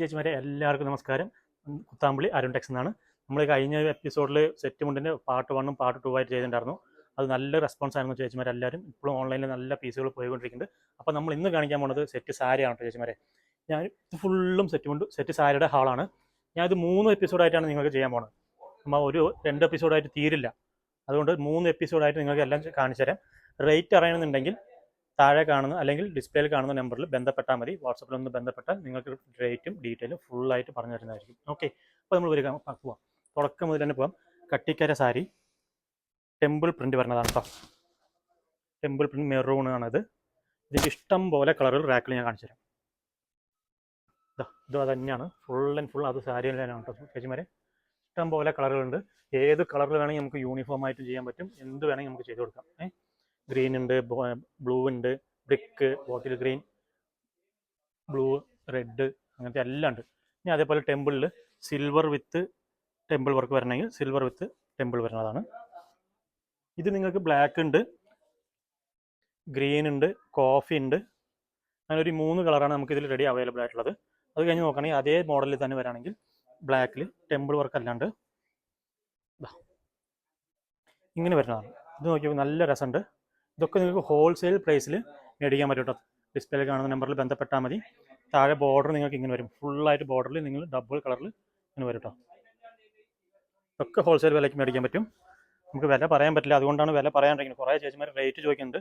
ചേച്ചിമാരെ എല്ലാവർക്കും നമസ്കാരം. കുത്താമ്പിളി അരുൺ ടെക്സ് എന്നാണ്. നമ്മൾ കഴിഞ്ഞ എപ്പിസോഡിൽ സെറ്റ് മുണ്ടിന്റെ പാർട്ട് വണ്ണും പാർട്ട് ടു ആയിട്ട് ചെയ്തിട്ടുണ്ടായിരുന്നു. അത് നല്ല റെസ്പോൺസ് ആയിരുന്നു ചേച്ചിമാരെ എല്ലാവരും. ഇപ്പോഴും ഓൺലൈനിൽ നല്ല പീസുകൾ പോയിക്കൊണ്ടിരിക്കുന്നുണ്ട്. അപ്പോൾ നമ്മൾ ഇന്ന് കാണിക്കാൻ പോകുന്നത് സെറ്റ് സാരിയാണ് ചേച്ചിമാരെ. ഞാൻ ഇത് ഫുള്ളും സെറ്റ് മുണ്ട് സെറ്റ് സാരിയുടെ ഹാളാണ് ഞാൻ ഇത് മൂന്ന് എപ്പിസോഡായിട്ടാണ് നിങ്ങൾക്ക് ചെയ്യാൻ പോകുന്നത് നമ്മൾ ഒരു രണ്ട് എപ്പിസോഡായിട്ട് തീരില്ല. അതുകൊണ്ട് മൂന്ന് എപ്പിസോഡായിട്ട് നിങ്ങൾക്ക് എല്ലാം കാണിച്ചു തരാം. റേറ്റ് അറിയണമെന്നുണ്ടെങ്കിൽ താഴെ കാണുന്ന അല്ലെങ്കിൽ ഡിസ്പ്ലേയിൽ കാണുന്ന നമ്പറിൽ ബന്ധപ്പെട്ടാൽ മതി. വാട്സപ്പിൽ ഒന്ന് ബന്ധപ്പെട്ടാൽ നിങ്ങൾക്ക് റേറ്റും ഡീറ്റെയിലും ഫുള്ളായിട്ട് പറഞ്ഞു തരുന്നതായിരിക്കും. ഓക്കെ അപ്പോൾ നമ്മൾ വരിക പോവാം. തുടക്കം മുതൽ തന്നെ പോവാം. കട്ടിക്കര സാരി. ടെമ്പിൾ പ്രിന്റ് വരുന്നതാണ് കേട്ടോ ടെമ്പിൾ പ്രിന്റ് മെറൂൺ ആണത്. ഇതിന്റെ ഇഷ്ടം പോലെ കളറുകൾ റാക്കിൽ ഞാൻ കാണിച്ചു തരാം. ഇതാ അത് തന്നെയാണ് ഫുൾ ആൻഡ് ഫുൾ അത് സാരി തന്നെയാണ് കേട്ടോ ചേച്ചിമാരെ ഇഷ്ടം പോലെ കളറുകളുണ്ട് ഏത് കളറിൽ വേണമെങ്കിൽ നമുക്ക് യൂണിഫോം ആയിട്ട് ചെയ്യാൻ പറ്റും. എന്ത് വേണമെങ്കിൽ നമുക്ക് ചെയ്ത് കൊടുക്കാം. ഏ? ഗ്രീൻ ഉണ്ട് ബ്ലൂ ഉണ്ട് brick bottle green blue red അങ്ങനത്തെ എല്ലാം ഉണ്ട്. ഇനി അതേപോലെ ടെമ്പിളിൽ സിൽവർ വിത്ത് ടെമ്പിൾ വർക്ക് വരണമെങ്കിൽ സിൽവർ വിത്ത് ടെമ്പിൾ വരുന്നതാണ് ഇത് നിങ്ങൾക്ക് ബ്ലാക്ക് ഉണ്ട് ഗ്രീൻ ഉണ്ട് കോഫി ഉണ്ട്. അങ്ങനെ ഒരു മൂന്ന് കളറാണ് നമുക്ക് ഇതിൽ റെഡി അവൈലബിൾ ആയിട്ടുള്ളത്. അത് കഴിഞ്ഞ് നോക്കുകയാണെങ്കിൽ അതേ മോഡലിൽ തന്നെ വരാണെങ്കിൽ ബ്ലാക്കിൽ ടെമ്പിൾ വർക്ക് അല്ലാണ്ട് ഇങ്ങനെ വരുന്നതാണ് ഇത് നോക്കിയപ്പോൾ നല്ല രസമുണ്ട്. ഇതൊക്കെ നിങ്ങൾക്ക് ഹോൾസെയിൽ പ്രൈസിൽ മേടിക്കാൻ പറ്റും കേട്ടോ ഡിസ്പ്ലേയിൽ കാണുന്ന നമ്പറിൽ ബന്ധപ്പെട്ടാൽ മതി. താഴെ ബോർഡർ നിങ്ങൾക്ക് ഇങ്ങനെ വരും. ഫുള്ളായിട്ട് ബോർഡറിൽ നിങ്ങൾ ഡബിൾ കളറിൽ ഇങ്ങനെ വരും കേട്ടോ ഇതൊക്കെ ഹോൾസെയിൽ വിലയ്ക്ക് മേടിക്കാൻ പറ്റും. നമുക്ക് വില പറയാൻ പറ്റില്ല. അതുകൊണ്ടാണ് വില പറയാണ്ടിരിക്കുന്നത്. കുറേ ചേച്ചിമാർ റേറ്റ് ചോദിക്കുന്നുണ്ട്.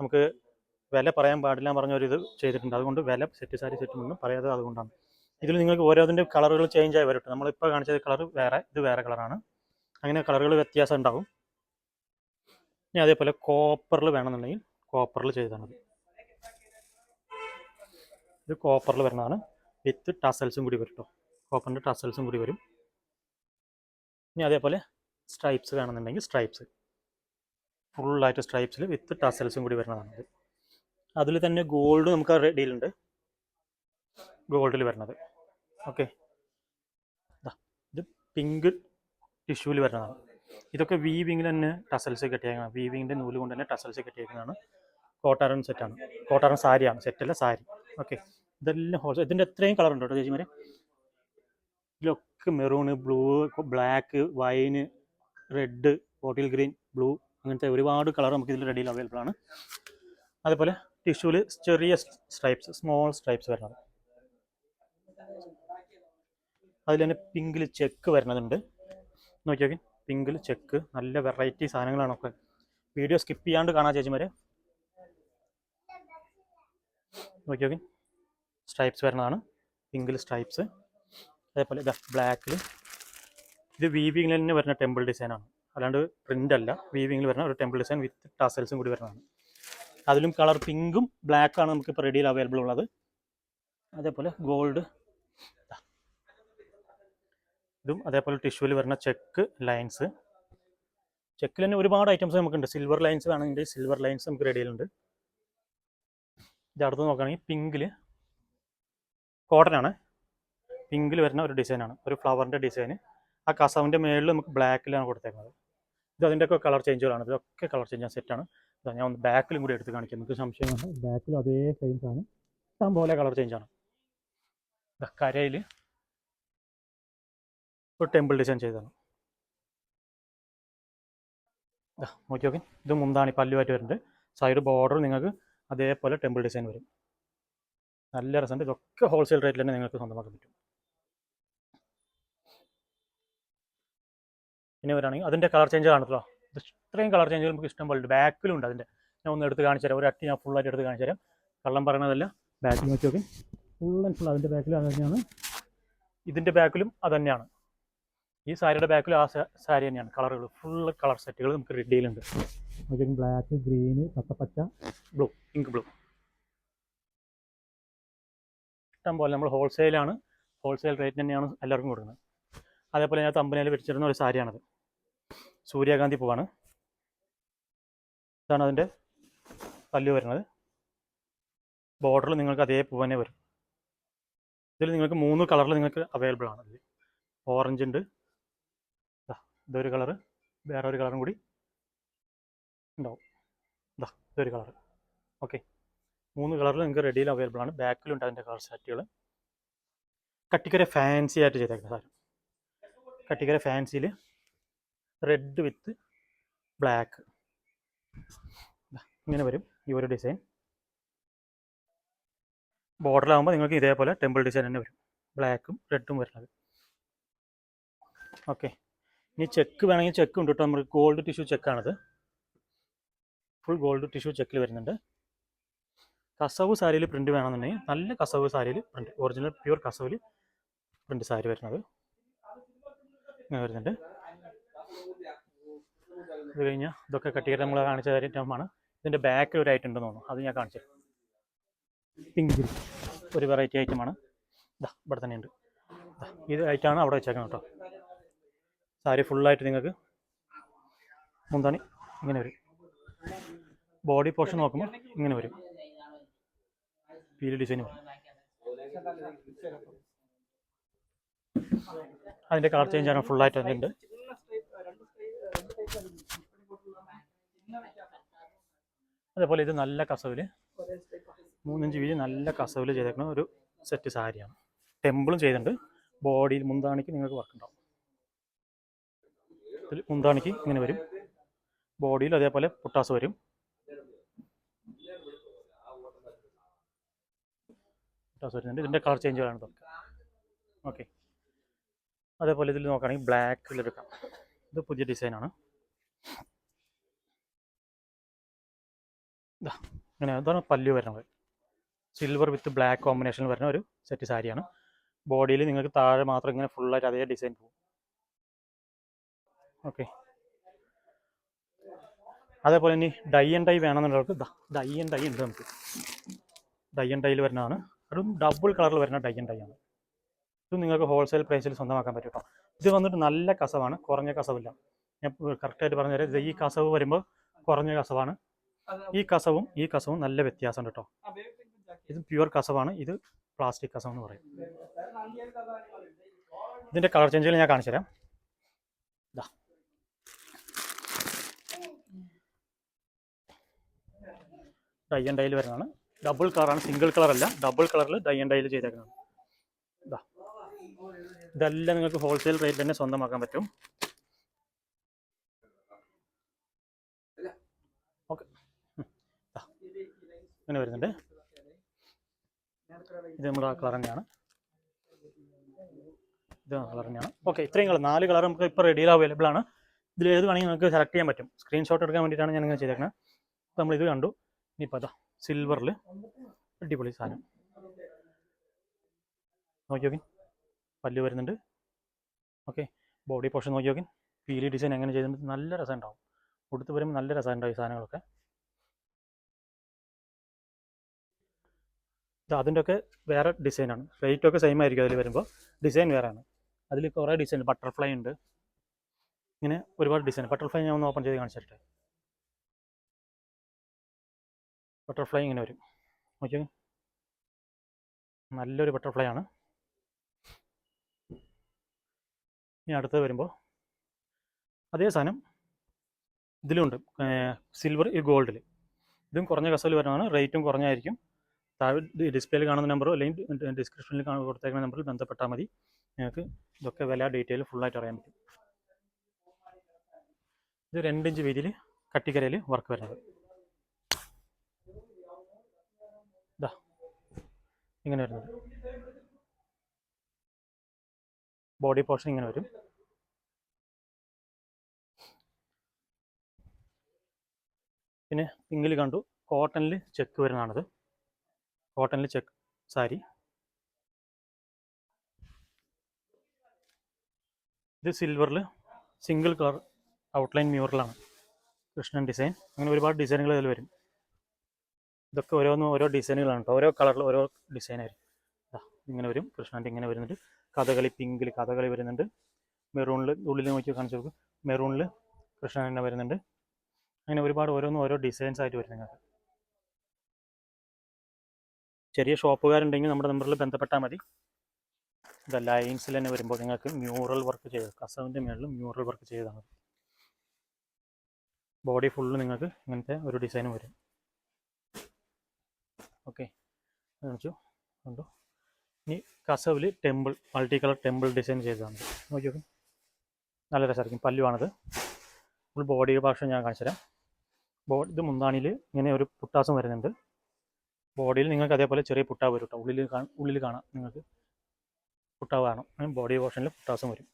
നമുക്ക് വില പറയാൻ പാടില്ല പറഞ്ഞ ഒരു ഇത് ചെയ്തിട്ടുണ്ട്. അതുകൊണ്ട് വില സെറ്റ് സാരി സെറ്റ് ഒന്നും പറയാതെ അതുകൊണ്ടാണ്. ഇതിൽ നിങ്ങൾക്ക് ഓരോതിന്റെ കളറുകൾ ചേഞ്ച് ആയി വരട്ടെ. നമ്മളിപ്പോൾ കാണിച്ചത് കളർ വേറെ ഇത് വേറെ കളറാണ് അങ്ങനെ കളറുകൾ വ്യത്യാസം ഉണ്ടാവും. ഇനി അതേപോലെ കോപ്പറിൽ വേണമെന്നുണ്ടെങ്കിൽ കോപ്പറിൽ ചെയ്താൽ മതി. ഇത് കോപ്പറിൽ വരുന്നതാണ്. വിത്ത് ടസൽസും കൂടി വരും കോപ്പറിന്റെ ടസൽസും കൂടി വരും. ഇനി അതേപോലെ സ്ട്രൈപ്സ് വേണമെന്നുണ്ടെങ്കിൽ സ്ട്രൈപ്സ് ഫുള്ളായിട്ട് സ്ട്രൈപ്സിൽ വിത്ത് ടസൽസും കൂടി വരുന്നതാണ് അതിൽ തന്നെ ഗോൾഡ് നമുക്ക് റെഡിയിലുണ്ട് ഗോൾഡിൽ വരുന്നത്. ഓക്കെ ഇത് പിങ്ക് ടിഷ്യൂവിൽ വരുന്നതാണ്. ഇതൊക്കെ വീവിങ്ങിൽ തന്നെ ടസൽസ് കെട്ടിയേക്കണം വീവിങ്ങിന്റെ നൂൽ കൊണ്ട് തന്നെ ടസൽസ് കെട്ടിയേക്കുന്നതാണ് കോട്ടാരൻ സെറ്റാണ് കോട്ടാരൻ സാരിയാണ് സെറ്റല്ല സാരി. ഓക്കെ ഇതെല്ലാം ഹോൾസ് ഇതിന്റെ എത്രയും കളർ ഉണ്ട് കേട്ടോ ചേച്ചിമാരെ? ഇതിലൊക്കെ maroon blue black wine red bottle green blue അങ്ങനത്തെ ഒരുപാട് കളർ നമുക്ക് ഇതിൽ റെഡിയിൽ അവൈലബിൾ ആണ്. അതുപോലെ ടിഷ്യൂവിൽ ചെറിയ സ്ട്രൈപ്സ് സ്മോൾ സ്ട്രൈപ്സ് വരുന്നത് അതിൽ തന്നെ പിങ്കിൽ ചെക്ക് വരുന്നതുണ്ട്. നോക്കി നോക്കി പിങ്കിൽ ചെക്ക്. നല്ല വെറൈറ്റി സാധനങ്ങളാണ് ഒക്കെ വീഡിയോ സ്കിപ്പ് ചെയ്യാണ്ട് കാണാം ചേച്ചിമാരെ. നോക്കി നോക്കി. സ്ട്രൈപ്സ് വരുന്നതാണ്. പിങ്കിൽ സ്ട്രൈപ്സ്. അതേപോലെ ബ്ലാക്കിൽ ഇത് വീവിങ്ങിൽ തന്നെ വരുന്ന ടെമ്പിൾ ഡിസൈനാണ്. അല്ലാണ്ട് പ്രിന്റ് അല്ല. വീവിങ്ങിൽ വരുന്ന ഒരു ടെമ്പിൾ ഡിസൈൻ വിത്ത് ടാസൽസും കൂടി വരുന്നതാണ്. അതിലും കളർ പിങ്കും ബ്ലാക്കാണ് നമുക്ക് ഇപ്പോൾ റെഡിയിൽ അവൈലബിൾ ഉള്ളത്. അതേപോലെ ഗോൾഡ് ഇതും അതേപോലെ ടിഷ്യൂവിൽ വരുന്ന ചെക്ക് ലൈൻസ് ചെക്കിൽ തന്നെ ഒരുപാട് ഐറ്റംസ് നമുക്കുണ്ട്. സിൽവർ ലൈൻസ് വേണമെങ്കിൽ സിൽവർ ലൈൻസ് നമുക്ക് റെഡിയിലുണ്ട് ഇത് അടുത്ത് നോക്കുകയാണെങ്കിൽ പിങ്കിൽ കോട്ടനാണ് പിങ്കിൽ വരുന്ന ഒരു ഡിസൈനാണ് ഒരു ഫ്ലവറിന്റെ ഡിസൈൻ ആ കസവിന്റെ മേളിൽ നമുക്ക് ബ്ലാക്കിലാണ് കൊടുത്തേക്കുന്നത്. ഇത് അതിന്റെയൊക്കെ കളർ ചേഞ്ചുകളാണ് ഇതൊക്കെ കളർ ചേഞ്ച് സെറ്റാണ് ഇതാ ഞാൻ ഒന്ന് ബാക്കിലും കൂടി എടുത്ത് കാണിക്കാം. നമുക്ക് സംശയമാണ് ബാക്കിലും അതേ സെയിം സാധനം. ഇഷ്ടം പോലെ കളർ ചേഞ്ചാണ് കരയിൽ ഒരു ടെമ്പിൾ ഡിസൈൻ ചെയ്തതാണ്. നോക്കി നോക്കി. ഇത് മുന്താണി പല്ലുമായിട്ട് വരുന്നുണ്ട്. സൈഡ് ബോർഡർ നിങ്ങൾക്ക് അതേപോലെ ടെമ്പിൾ ഡിസൈൻ വരും. നല്ല രസമുണ്ട്. ഇതൊക്കെ ഹോൾസെയിൽ റേറ്റിൽ തന്നെ നിങ്ങൾക്ക് സ്വന്തമാക്കാൻ പറ്റും. പിന്നെ വരാണെങ്കിൽ അതിന്റെ കളർ ചേഞ്ച് ഇത് ഇത്രയും കളർ ചേഞ്ച് നമുക്ക് ഇഷ്ടം പോലെ ബാക്കിലും ഉണ്ട് അതിന്റെ. ഞാൻ ഒന്ന് എടുത്ത് കാണിച്ചു തരാം. ഒരു അട്ടി ഞാൻ ഫുള്ളായിട്ട് എടുത്ത് കാണിച്ചു തരാം. കള്ളം പറയണതല്ല. ബാക്കിൽ നോക്കി നോക്കി. ഫുൾ ആൻഡ് ഫുൾ അതിന്റെ ബാക്കിലും അത് തന്നെയാണ്. ഇതിന്റെ ബാക്കിലും അത് തന്നെയാണ്. ഈ സാരിയുടെ ബാക്കിൽ ആ സാരി തന്നെയാണ്. കളറുകൾ ഫുൾ കളർ സെറ്റുകൾ നമുക്ക് റെഡിയിലുണ്ട് ബ്ലാക്ക് ഗ്രീന് പച്ചപ്പച്ച ബ്ലൂ പിങ്ക് ബ്ലൂ ഇഷ്ടം പോലെ നമ്മൾ ഹോൾസെയിലാണ് ഹോൾസെയിൽ റേറ്റ് തന്നെയാണ് എല്ലാവർക്കും കൊടുക്കുന്നത്. അതേപോലെ ഞാൻ തമ്പനയിൽ വെച്ചിരുന്ന ഒരു സാരിയാണത്. സൂര്യകാന്തി പൂവാണ്. ഇതാണ് അതിന്റെ പല്ലു വരുന്നത്. ബോർഡറിൽ നിങ്ങൾക്ക് അതേ പൂ തന്നെ വരും. ഇതിൽ നിങ്ങൾക്ക് മൂന്ന് കളറിൽ നിങ്ങൾക്ക് അവൈലബിൾ ആണ്. ഓറഞ്ച് ഉണ്ട് ഇതൊരു കളറ് വേറെ ഒരു കളറും കൂടി ഉണ്ടാവും. ഇതാ ഇതൊരു കളർ ഓക്കെ. മൂന്ന് കളറിൽ നിങ്ങൾക്ക് റെഡിയിൽ അവൈലബിൾ ആണ്. ബാക്കിലും ഉണ്ട് അതിന്റെ കളർ സെറ്റുകൾ കട്ടിക്കര ഫാൻസി ആയിട്ട് ചെയ്തേക്കുന്ന സാധനം. കട്ടിക്കര ഫാൻസിയിൽ റെഡ് വിത്ത് ബ്ലാക്ക് ഇങ്ങനെ വരും ഈ ഒരു ഡിസൈൻ ബോർഡറിലാകുമ്പോൾ നിങ്ങൾക്ക് ഇതേപോലെ ടെമ്പിൾ ഡിസൈൻ തന്നെ വരും. ബ്ലാക്കും റെഡും വരുന്നത്. ഓക്കെ. ഇനി ചെക്ക് വേണമെങ്കിൽ ചെക്ക് ഉണ്ട് കേട്ടോ നമുക്ക് ഗോൾഡ് ടിഷ്യൂ ചെക്കാണത് ഫുൾ ഗോൾഡ് ടിഷ്യൂ ചെക്കിൽ വരുന്നുണ്ട്. കസവ് സാരിയിൽ പ്രിന്റ് വേണമെന്നുണ്ടെങ്കിൽ നല്ല കസവ് സാരിയിൽ പ്രിന്റ് ഒറിജിനൽ പ്യൂർ കസവിൽ പ്രിന്റ് സാരി വരുന്നത്. ഇങ്ങനെ വരുന്നുണ്ട്. ഇത് കഴിഞ്ഞാൽ ഇതൊക്കെ കട്ടിയിട്ട് നമ്മൾ കാണിച്ച കാര്യമാണ് ഇതിന്റെ ബാക്കിൽ ഒരു ഐറ്റം ഉണ്ടെന്ന് തോന്നുന്നു. അത് ഞാൻ കാണിച്ചു പിങ്ക് ഒരു വെറൈറ്റി ഐറ്റമാണ് ഇതാ ഇവിടെ തന്നെ ഉണ്ട്. ഇത് ഐറ്റമാണ് അവിടെ വെച്ചേക്കുന്നത് കേട്ടോ സാരി ഫുള്ളായിട്ട് നിങ്ങൾക്ക് മുന്താണി ഇങ്ങനെ വരും. ബോഡി പോർഷൻ നോക്കുമ്പോൾ ഇങ്ങനെ വരും. പീൽ ഡിസൈൻ അതിന്റെ കളർ ചേഞ്ച് ആണ് ഫുള്ളായിട്ട് അതിന്റെ അതേപോലെ ഇത് നല്ല കസവിൽ മൂന്നിഞ്ച് വീതി നല്ല കസവിൽ ചെയ്തേക്കുന്ന ഒരു സെറ്റ് സാരിയാണ്. ടെമ്പിളും ചെയ്തിട്ടുണ്ട്. ബോഡിയിൽ മുന്താണിക്ക് നിങ്ങൾക്ക് വർക്ക് ഉണ്ടാവും. ഇതിൽ മുന്താണിക്ക് ഇങ്ങനെ വരും. ബോഡിയിൽ അതേപോലെ പൊട്ടാസ് വരും. പൊട്ടാസ് വരുന്നുണ്ട്. ഇതിന്റെ കളർ ചേഞ്ച് ഇതൊക്കെ ഓക്കെ. അതേപോലെ ഇതിൽ നോക്കുകയാണെങ്കിൽ ബ്ലാക്കിൽ എടുക്കാം. ഇത് പുതിയ ഡിസൈനാണ് ഇതാ ഇങ്ങനെ അതാണ് പല്ലു വരുന്നത്. സിൽവർ വിത്ത് ബ്ലാക്ക് കോമ്പിനേഷനിൽ വരുന്ന ഒരു സെറ്റ് സാരിയാണ്. ബോഡിയിൽ നിങ്ങൾക്ക് താഴെ മാത്രം ഇങ്ങനെ ഫുള്ളായിട്ട് അതേ ഡിസൈൻ പോകും. ഓക്കെ അതേപോലെ ഇനി ഡൈ ആൻഡ് ഡൈ വേണമെന്നുള്ളവർക്ക് ഡൈ ആൻഡ് ഡൈ ഉണ്ട് നമുക്ക്. ഡൈ ആൻഡ് ഡൈയിൽ വരുന്നതാണ്. അതും ഡബിൾ കളറിൽ വരുന്ന ഡൈ ആൻഡ് ഡൈ ആണ്. ഇത് നിങ്ങൾക്ക് ഹോൾസെയിൽ പ്രൈസിൽ സ്വന്തമാക്കാൻ പറ്റും കേട്ടോ ഇത് വന്നിട്ട് നല്ല കസവാണ് കുറഞ്ഞ കസവില്ല. ഞാൻ കറക്റ്റായിട്ട് പറഞ്ഞു തരാം ഇത് ഈ കസവ് വരുമ്പോൾ കുറഞ്ഞ കസവാണ്. ഈ കസവും ഈ കസവും നല്ല വ്യത്യാസമുണ്ട് കേട്ടോ ഇത് പ്യുവർ കസവാണ്. ഇത് പ്ലാസ്റ്റിക് കസവെന്ന് പറയും. ഇതിന്റെ കളർ ചേഞ്ചുകൾ ഞാൻ കാണിച്ചു തരാം ഇതാ ഡൈ ആൻഡ് ഡൈയിൽ വരുന്നതാണ് ഡബിൾ കളറാണ് സിംഗിൾ കളർ അല്ല ഡബിൾ കളറിൽ ഡൈ ആൻഡ് ഡൈയിൽ ചെയ്തേക്കുന്നത് ഇതാ ഇതെല്ലാം നിങ്ങൾക്ക് ഹോൾസെയിൽ റേറ്റ് തന്നെ സ്വന്തമാക്കാൻ പറ്റും. ഓക്കെ. ഇങ്ങനെ വരുന്നുണ്ട്. ഇത് നമ്മുടെ ആ കളർ തന്നെയാണ്. ഇത് കളർ തന്നെയാണ്. ഓക്കെ ഇത്രയും കളർ നാല് കളർ നമുക്ക് ഇപ്പോൾ റെഡിയിൽ അവൈലബിൾ ആണ്. ഇതിൽ ഏത് വേണമെങ്കിൽ നിങ്ങൾക്ക് സെലക്ട് ചെയ്യാൻ പറ്റും. സ്ക്രീൻഷോട്ട് എടുക്കാൻ വേണ്ടിയിട്ടാണ് ഞാൻ ഇങ്ങനെ ചെയ്തേക്കുന്നത് അപ്പോൾ നമ്മൾ ഇത് കണ്ടു. ഇനിയിപ്പോൾ അതാ സിൽവറിൽ അടിപൊളി സാധനം. നോക്കി നോക്കി പല്ല് വരുന്നുണ്ട്. ഓക്കെ. ബോഡി പോർഷൻ നോക്കിയോക്കിൻ നോക്കി പീലി ഡിസൈൻ എങ്ങനെ ചെയ്തിട്ടുണ്ട് നല്ല രസം ഉണ്ടാവും. ഉടുത്ത് വരുമ്പോൾ നല്ല രസം ഉണ്ടാവും ഈ സാധനങ്ങളൊക്കെ. ഇത് അതിന്റെ ഒക്കെ വേറെ ഡിസൈനാണ് റേറ്റ് ഒക്കെ സെയിം ആയിരിക്കും അതിൽ വരുമ്പോൾ ഡിസൈൻ വേറെയാണ്. അതിൽ കുറേ ഡിസൈൻ ബട്ടർഫ്ലൈ ഉണ്ട്. ഇങ്ങനെ ഒരുപാട് ഡിസൈൻ ബട്ടർഫ്ലൈ ഞാൻ ഒന്ന് ഓപ്പൺ ചെയ്ത് കാണിച്ചിട്ടെ. ബട്ടർഫ്ലൈ ഇങ്ങനെ വരും. ഓക്കെ നല്ലൊരു ബട്ടർഫ്ലൈ ആണ്. ഇനി അടുത്തത് വരുമ്പോൾ അതേ സാധനം ഇതിലുണ്ട്. സിൽവർ ഈ ഗോൾഡിൽ ഇതും കുറഞ്ഞ കസവിൽ വരുന്നതാണ്. റേറ്റും കുറഞ്ഞായിരിക്കും. താഴെ ഡിസ്പ്ലേയിൽ കാണുന്ന നമ്പറോ അല്ലെങ്കിൽ ഡിസ്ക്രിപ്ഷനിൽ കൊടുത്തേക്കുന്ന നമ്പറിൽ ബന്ധപ്പെട്ടാൽ മതി. നിങ്ങൾക്ക് ഇതൊക്കെ വില ഡീറ്റെയിൽ ഫുള്ളായിട്ട് അറിയാൻ പറ്റും. ഇത് രണ്ടിഞ്ച് വീതിയിൽ കട്ടിക്കരയിൽ വർക്ക് വരുന്നത്. ഇങ്ങനെ വരുന്നത്. ബോഡി പോർഷൻ ഇങ്ങനെ വരും. പിന്നെ പിങ്കിൽ കണ്ടു കോട്ടണിൽ ചെക്ക് വരുന്നതാണിത്. കോട്ടണിൽ ചെക്ക് സാരി. ഇത് സിൽവറിൽ സിംഗിൾ കളർ ഔട്ട്ലൈൻ മ്യൂറലാണ് കൃഷ്ണൻ ഡിസൈൻ അങ്ങനെ ഒരുപാട് ഡിസൈനുകൾ ഇതിൽ വരും. ഇതൊക്കെ ഓരോന്നും ഓരോ ഡിസൈനുകളാണ് കേട്ടോ. ഓരോ കളറിൽ ഓരോ ഡിസൈനായിരിക്കും ഇങ്ങനെ വരും. കൃഷ്ണന്റെ ഇങ്ങനെ വരുന്നുണ്ട്. കഥകളി പിങ്കിൽ കഥകളി വരുന്നുണ്ട്. മെറൂണിൽ ഉള്ളിൽ നോക്കി കാണിച്ചു നോക്കും. മെറൂണിൽ കൃഷ്ണൻ തന്നെ വരുന്നുണ്ട്. അങ്ങനെ ഒരുപാട് ഓരോന്നും ഓരോ ഡിസൈൻസ് ആയിട്ട് വരും നിങ്ങൾക്ക്. ചെറിയ ഷോപ്പുകാരുണ്ടെങ്കിൽ നമ്മുടെ നമ്പറിൽ ബന്ധപ്പെട്ടാൽ മതി. ഇത് ലൈൻസിൽ തന്നെ വരുമ്പോൾ നിങ്ങൾക്ക് മ്യൂറൽ വർക്ക് ചെയ്ത് കസവിന്റെ മേളിൽ മ്യൂറൽ വർക്ക് ചെയ്താണ് ബോഡി ഫുള്ള് നിങ്ങൾക്ക് ഇങ്ങനത്തെ ഒരു ഡിസൈൻ വരും. ഓക്കെ. കാണിച്ചു. കണ്ടു? ഇനി കസവിൽ temple multi colour temple design ചെയ്തതാണ്. നോക്കി നോക്കും. നല്ല രസമായിരിക്കും. പല്ലുവാണത്. ഫുൾ ബോഡി ഭാഷ ഞാൻ കാണിച്ചു തരാം. ബോഡി ഇത് മുന്താണിയിൽ ഇങ്ങനെ ഒരു പുട്ടാസം വരുന്നുണ്ട്. ബോഡിയിൽ നിങ്ങൾക്ക് അതേപോലെ ചെറിയ പുട്ടാവ് വരും കേട്ടോ. ഉള്ളിൽ ഉള്ളിൽ കാണാം നിങ്ങൾക്ക്. പുട്ടാവ് കാണാം. ബോഡി പോർഷനിൽ പുട്ടാസം വരും.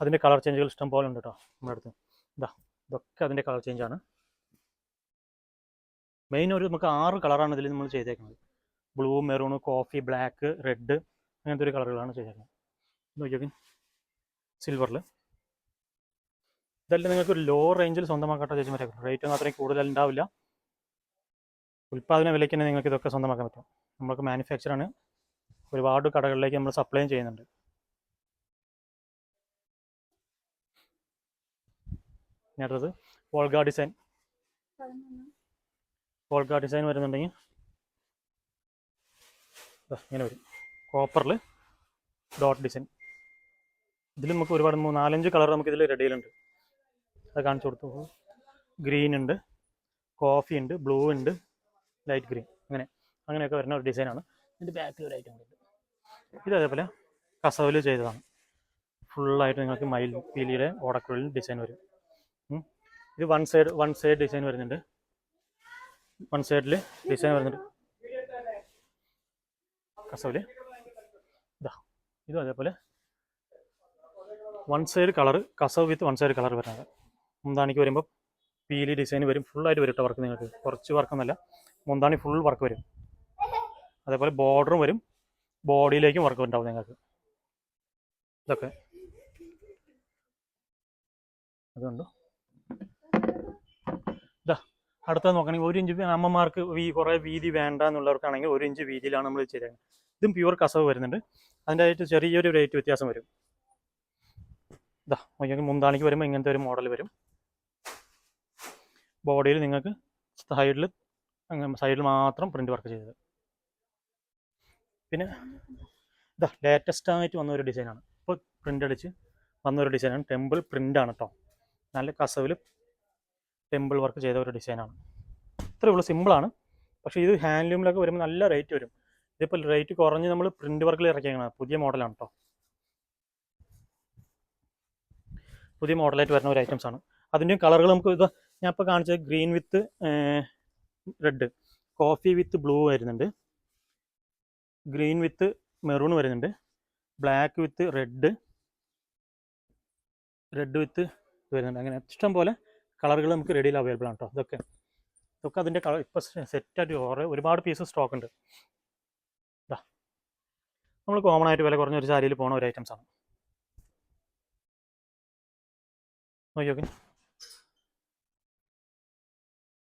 അതിന്റെ കളർ ചേഞ്ചുകൾ ഇഷ്ടം പോലെ ഉണ്ട് കേട്ടോ നമ്മുടെ അടുത്ത്. ഇതാ ഇതൊക്കെ അതിന്റെ കളർ ചേഞ്ചാണ് മെയിൻ ഒരു നമുക്ക് ആറ് കളറാണ് ഇതിൽ നമ്മൾ ചെയ്തേക്കുന്നത്. Blue maroon coffee black red അങ്ങനത്തെ ഒരു കളറുകളാണ് ചെയ്തേക്കുന്നത്. നോക്കിയോക്കിൻ സിൽവറിൽ ഇതെല്ലാം നിങ്ങൾക്ക് ഒരു ലോ റേഞ്ചിൽ സ്വന്തമാക്കാട്ടോ ചേച്ചി മറ്റേ റേറ്റ് ഒന്നും അത്രയും കൂടുതൽ ഉണ്ടാവില്ല. ഉൽപ്പാദന വിലയ്ക്ക് തന്നെ നിങ്ങൾക്ക് ഇതൊക്കെ സ്വന്തമാക്കാൻ പറ്റും. നമ്മൾക്ക് മാനുഫാക്ചറാണ് ഒരുപാട് കടകളിലേക്ക് നമ്മൾ സപ്ലൈ ചെയ്യുന്നുണ്ട്. അടുത്തത് വോൾഗാ ഡിസൈൻ വോൾഗ ഡിസൈൻ വരുന്നുണ്ടെങ്കിൽ. ഇങ്ങനെ വരും. കോപ്പറിൽ ഡോട്ട് ഡിസൈൻ ഇതിൽ നമുക്ക് ഒരുപാട് നാലഞ്ച് കളർ നമുക്ക് ഇതിൽ റെഡിയിലുണ്ട് അത് കാണിച്ചു കൊടുത്തു. ഗ്രീൻ ഉണ്ട് കോഫി ഉണ്ട് ബ്ലൂ ഉണ്ട് ലൈറ്റ് ഗ്രീൻ അങ്ങനെ അങ്ങനെയൊക്കെ വരുന്ന ഒരു ഡിസൈനാണ് ഇതിന്റെ ബാക്കിൽ ഒരു ഐറ്റം ഉണ്ട്. ഇത് അതേപോലെ കസവിൽ ചെയ്തതാണ്. ഫുള്ളായിട്ട് നിങ്ങൾക്ക് മയിൽ പീലിയുടെ ഓടക്കുള്ളിൽ ഡിസൈൻ വരും. ഇത് one side one side design വരുന്നുണ്ട്. വൺ സൈഡിൽ ഡിസൈൻ വരുന്നുണ്ട് കസവിൽ. ഇതാ ഇതും അതേപോലെ. വൺ സൈഡ് കളർ കസവ് വിത്ത് വൺ സൈഡ് കളർ വരുന്നത്. മുന്താണിക്ക് വരുമ്പോൾ പീലി ഡിസൈൻ വരും. ഫുള്ളായിട്ട് വരും കേട്ടോ വർക്ക് നിങ്ങൾക്ക്. കുറച്ച് വർക്കൊന്നുമല്ല മുന്താണി ഫുൾ വർക്ക് വരും. അതേപോലെ ബോർഡറും വരും. ബോഡിയിലേക്കും വർക്ക് ഉണ്ടാവും നിങ്ങൾക്ക്. ഇതൊക്കെ. അതുകൊണ്ടോ അടുത്ത നോക്കണമെങ്കിൽ ഒരു ഇഞ്ച് അമ്മമാർക്ക് ഈ കുറേ വീതി വേണ്ട എന്നുള്ളവർക്കാണെങ്കിൽ ഒരു ഇഞ്ച് വീതിയിലാണ് നമ്മൾ ചെയ്യുന്നത് ഇതും പ്യുവർ കസവ് വരുന്നുണ്ട്. അതിന്റെ ആയിട്ട് ചെറിയൊരു റേറ്റ് വ്യത്യാസം വരും. ഇതാ മുന്താണിക്ക് വരുമ്പോൾ ഇങ്ങനത്തെ ഒരു മോഡൽ വരും. ബോഡിയിൽ നിങ്ങൾക്ക് സൈഡിൽ സൈഡിൽ മാത്രം പ്രിന്റ് വർക്ക് ചെയ്തത്. പിന്നെ ഇതാ ലേറ്റസ്റ്റ് ആയിട്ട് വന്ന ഒരു ഡിസൈനാണ് ഇപ്പോൾ പ്രിന്റ് അടിച്ച് വന്നൊരു ഡിസൈനാണ് ടെമ്പിൾ പ്രിന്റ് ആണ് കേട്ടോ നല്ല കസവിൽ ടെമ്പിൾ വർക്ക് ചെയ്ത ഒരു ഡിസൈനാണ്. ഇത്രയേ ഉള്ളൂ സിമ്പിളാണ് പക്ഷേ ഇത് ഹാൻഡ്ലൂമിലൊക്കെ വരുമ്പോൾ നല്ല റേറ്റ് വരും. ഇതിപ്പോൾ റേറ്റ് കുറഞ്ഞ് നമ്മൾ പ്രിന്റ് വർക്കിൽ ഇറക്കിയാണ് പുതിയ മോഡലാണ് കേട്ടോ പുതിയ മോഡലായിട്ട് വരുന്ന ഒരു ഐറ്റംസ് ആണ്. അതിന്റെയും കളറുകൾ നമുക്ക് ഇത് ഞാൻ ഇപ്പോൾ കാണിച്ചത് green with red coffee with blue വരുന്നുണ്ട്. ഗ്രീൻ വിത്ത് മെറൂൺ വരുന്നുണ്ട്. Black with red red with വരുന്നുണ്ട്. അങ്ങനെ ഇഷ്ടം പോലെ കളറുകൾ നമുക്ക് റെഡിയിൽ അവൈലബിൾ ആണ് കേട്ടോ ഇതൊക്കെ. ഇതൊക്കെ അതിന്റെ കളർ ഇപ്പോൾ സെറ്റായിട്ട് കുറേ ഒരുപാട് പീസ് സ്റ്റോക്ക് ഉണ്ട്. ഇതാ നമ്മൾ കോമൺ ആയിട്ട് വില കുറഞ്ഞ ഒരു സാരിയിൽ പോണ ഒരു ഐറ്റംസ് ആണ്. നോക്കി നോക്കി.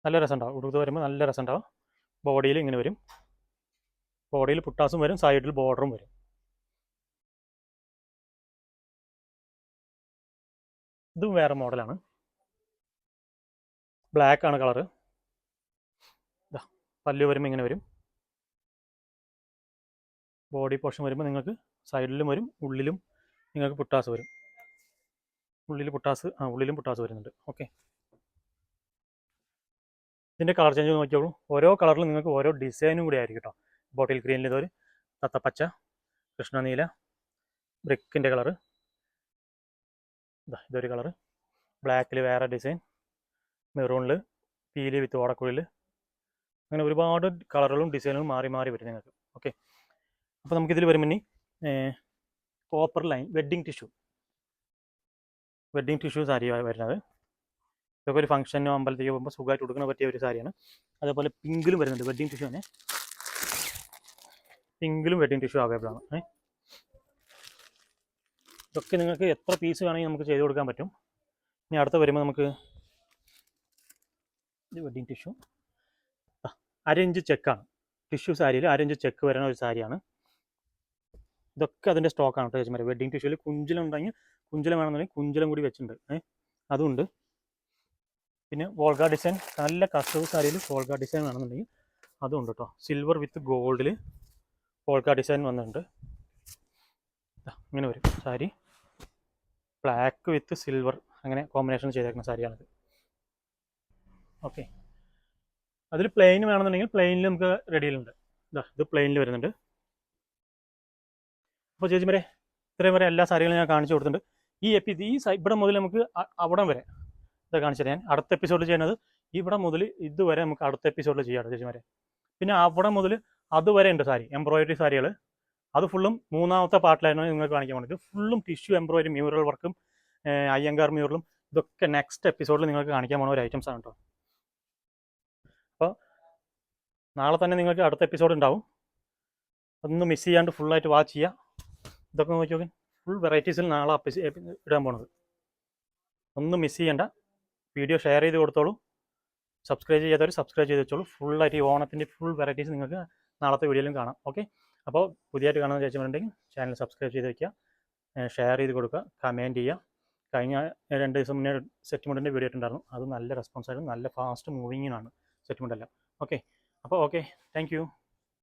നല്ല രസമുണ്ടാവും ഉടുത്ത് വരുമ്പോൾ നല്ല രസമുണ്ടാവും ബോഡിയിൽ ഇങ്ങനെ വരും. ബോഡിയിൽ പുട്ടാസും വരും. സൈഡിൽ ബോർഡറും വരും. ഇതും വേറെ മോഡലാണ് ബ്ലാക്ക് ആണ് കളറ് പല്ലു വരുമ്പോൾ ഇങ്ങനെ വരും. ബോഡി പോർഷൻ വരുമ്പോൾ നിങ്ങൾക്ക് സൈഡിലും വരും ഉള്ളിലും നിങ്ങൾക്ക് പുട്ടാസ് വരും. ഉള്ളിൽ പുട്ടാസ് ആ ഉള്ളിലും പുട്ടാസ് വരുന്നുണ്ട്. ഓക്കെ ഇതിന്റെ കളർ ചേഞ്ച് നോക്കിയോളൂ ഓരോ കളറിലും നിങ്ങൾക്ക് ഓരോ ഡിസൈനും കൂടി ആയിരിക്കും കേട്ടോ ബോട്ടിൽ ഗ്രീനിൽ ഇതൊരു തത്തപ്പച്ച കൃഷ്ണനീല ബ്രിക്കിന്റെ കളറ് ഇതാ ഇതൊരു കളറ് ബ്ലാക്കിൽ വേറെ ഡിസൈൻ മെറൂണിൽ പീലി വിത്ത് ഓടക്കുള്ളിൽ അങ്ങനെ ഒരുപാട് കളറുകളും ഡിസൈനുകളും മാറി മാറി വരും നിങ്ങൾക്ക്. ഓക്കെ. അപ്പോൾ നമുക്കിതിൽ വരുമ്പോൾ ഇനി copper line wedding tissue wedding tissue sari വരുന്നത്. ഇതൊക്കെ ഒരു ഫംഗ്ഷനോ അമ്പലത്തേക്ക് പോകുമ്പോൾ സുഖമായിട്ട് കൊടുക്കുന്ന പറ്റിയ ഒരു സാരിയാണ്. അതേപോലെ പിങ്കിലും വരുന്നുണ്ട് വെഡ്ഡിങ് ടിഷ്യൂ തന്നെ. പിങ്കിലും വെഡ്ഡിങ് ടിഷ്യൂ അവൈലബിൾ ആണ്. ഏ? ഇതൊക്കെ നിങ്ങൾക്ക് എത്ര പീസ് വേണമെങ്കിൽ നമുക്ക് ചെയ്ത് കൊടുക്കാൻ പറ്റും. ഇനി അടുത്ത വരുമ്പോൾ നമുക്ക് ഇത് വെഡ്ഡിങ് ടിഷ്യൂ അരഞ്ച് ചെക്കാണ് ടിഷ്യൂ സാരിയിൽ അരഞ്ച് ചെക്ക് വരുന്ന ഒരു സാരിയാണ് ഇതൊക്കെ അതിന്റെ സ്റ്റോക്കാണ് കേട്ടോ ചേച്ചിമാർ വെഡ്ഡിങ് ടിഷ്യൂവിൽ കുഞ്ചിലം ഉണ്ടെങ്കിൽ കുഞ്ചിലം വേണമെന്നുണ്ടെങ്കിൽ കുഞ്ചിലം കൂടി വെച്ചിട്ടുണ്ട്. ഏ അതുണ്ട്. പിന്നെ വോൾഗ ഡിസൈൻ നല്ല കസവ് സാരിയിൽ വോൾഗ ഡിസൈൻ വേണമെന്നുണ്ടെങ്കിൽ അതും ഉണ്ട് കേട്ടോ സിൽവർ വിത്ത് ഗോൾഡിൽ വോൾഗ ഡിസൈൻ വന്നിട്ടുണ്ട്. ഇങ്ങനെ വരും. സാരി ബ്ലാക്ക് വിത്ത് സിൽവർ അങ്ങനെ കോമ്പിനേഷൻ ചെയ്തേക്കുന്ന സാരിയാണിത് ഓക്കെ. അതിൽ പ്ലെയിൻ വേണമെന്നുണ്ടെങ്കിൽ പ്ലെയിനിൽ നമുക്ക് റെഡിയിലുണ്ട് ഇതാ ഇത് പ്ലെയിനിൽ വരുന്നുണ്ട്. അപ്പോൾ ചേച്ചി വരെ ഇത്രയും വരെ എല്ലാ സാരികളും ഞാൻ കാണിച്ചു കൊടുത്തിട്ടുണ്ട്. ഈ എപ്പി ഈ ഇവിടെ മുതൽ നമുക്ക് അവിടെ വരെ ഇത് കാണിച്ചു ഞാൻ. അടുത്ത എപ്പിസോഡിൽ ചെയ്യുന്നത് ഇവിടെ മുതൽ ഇതുവരെ നമുക്ക് അടുത്ത എപ്പിസോഡിൽ ചെയ്യാം ചേച്ചിമാരെ. പിന്നെ അവിടെ മുതൽ അതുവരെ ഉണ്ട് സാരി എംബ്രോയിഡറി സാരികൾ അത് ഫുള്ളും മൂന്നാമത്തെ പാർട്ടിലായിരുന്നു നിങ്ങൾക്ക് കാണിക്കാൻ വേണ്ടി ഫുള്ളും ടിഷ്യൂ എംബ്രോയിഡറി മ്യൂറൽ വർക്കും അയ്യങ്കാർ മ്യൂറലും ഇതൊക്കെ നെക്സ്റ്റ് എപ്പിസോഡിൽ നിങ്ങൾക്ക് കാണിക്കാൻ പോകുന്ന ഒരു ഐറ്റംസ് ആണ് കേട്ടോ അപ്പോൾ നാളെ തന്നെ നിങ്ങൾക്ക് അടുത്ത എപ്പിസോഡ് ഉണ്ടാവും. അതൊന്നും മിസ് ചെയ്യാണ്ട് ഫുള്ളായിട്ട് വാച്ച് ചെയ്യുക ഇതൊക്കെ നോക്കി നോക്കി ഫുൾ വെറൈറ്റീസിൽ നാളെ ഇടാൻ പോണത്. ഒന്നും മിസ് ചെയ്യണ്ട. വീഡിയോ ഷെയർ ചെയ്ത് കൊടുത്തോളൂ. സബ്സ്ക്രൈബ് ചെയ്യാത്തവർ സബ്സ്ക്രൈബ് ചെയ്ത് വെച്ചോളൂ. ഫുള്ളായിട്ട് ഈ ഓണത്തിന്റെ ഫുൾ വെറൈറ്റീസ് നിങ്ങൾക്ക് നാളത്തെ വീഡിയോയിലും കാണാം. ഓക്കെ അപ്പോൾ പുതിയതായിട്ട് കാണുന്ന ചേച്ചിമാരുണ്ടെങ്കിൽ ചാനൽ സബ്സ്ക്രൈബ് ചെയ്ത് വയ്ക്കുക ഷെയർ ചെയ്ത് കൊടുക്കുക. കമന്റ് ചെയ്യുക. കഴിഞ്ഞ രണ്ട് ദിവസം മുന്നേ സെറ്റ്മെന്റിന്റെ വീഡിയോ ഇട്ടുണ്ടായിരുന്നു. അത് നല്ല റെസ്പോൺസ് ആയിരുന്നു. നല്ല ഫാസ്റ്റ് മൂവിങ്ങിനാണ് സെറ്റ്മെന്റ് എല്ലാം. ഓക്കെ അപ്പോൾ ഓക്കെ താങ്ക് യു